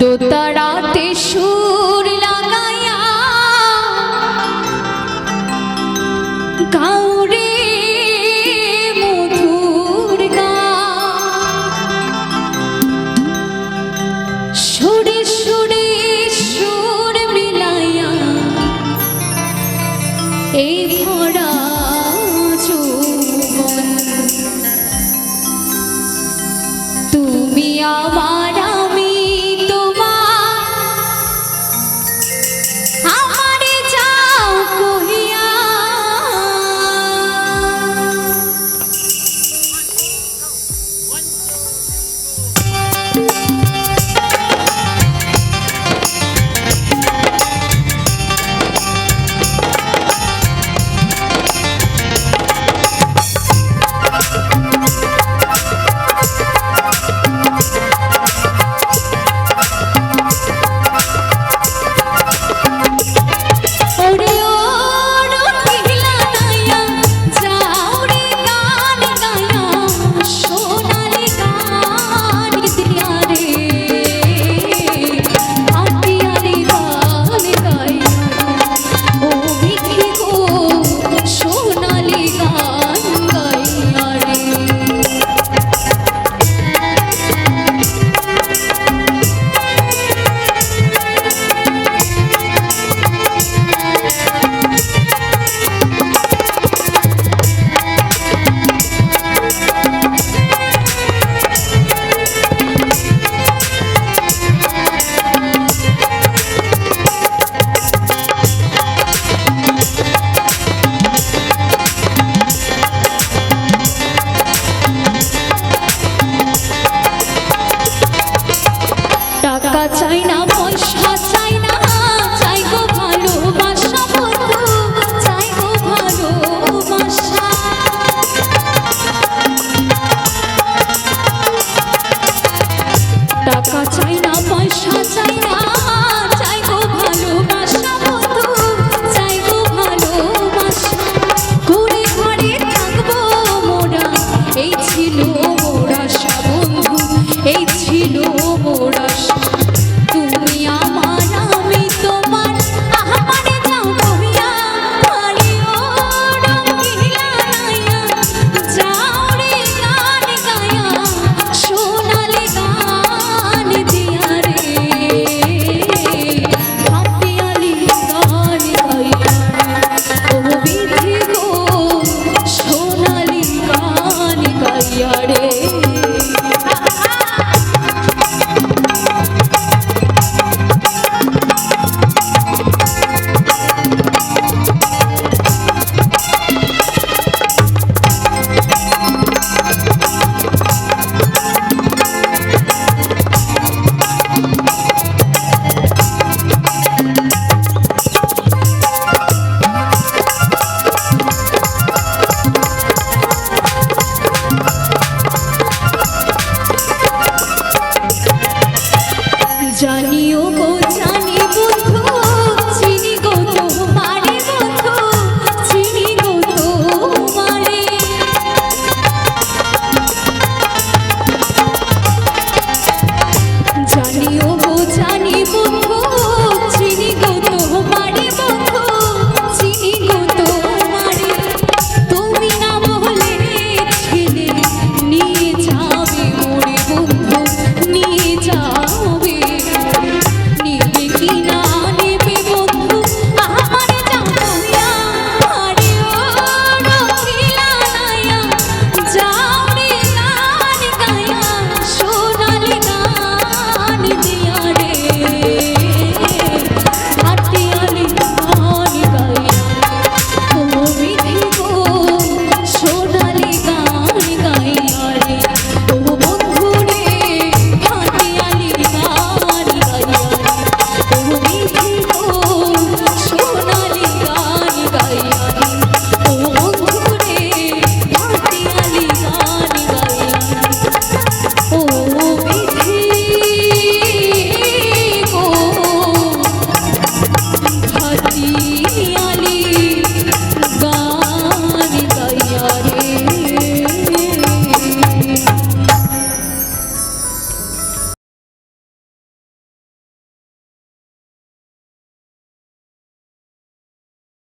দোতারাতে সুর লাগাইয়া গাউরে মধুর গা সুরে সুরে সুর মিলাইয়া এই ভরা টাকা চাই পয়সা চাই না। চাই গো ভালোবাসা বন্ধু, চাই টাকা চাই পয়সা চাই না। চাই গো ভালোবাসা বন্ধু, চাই ঘুরে ঘুরে থাকব এই ছিল মোরা বন্ধু, এই ছিল মোরা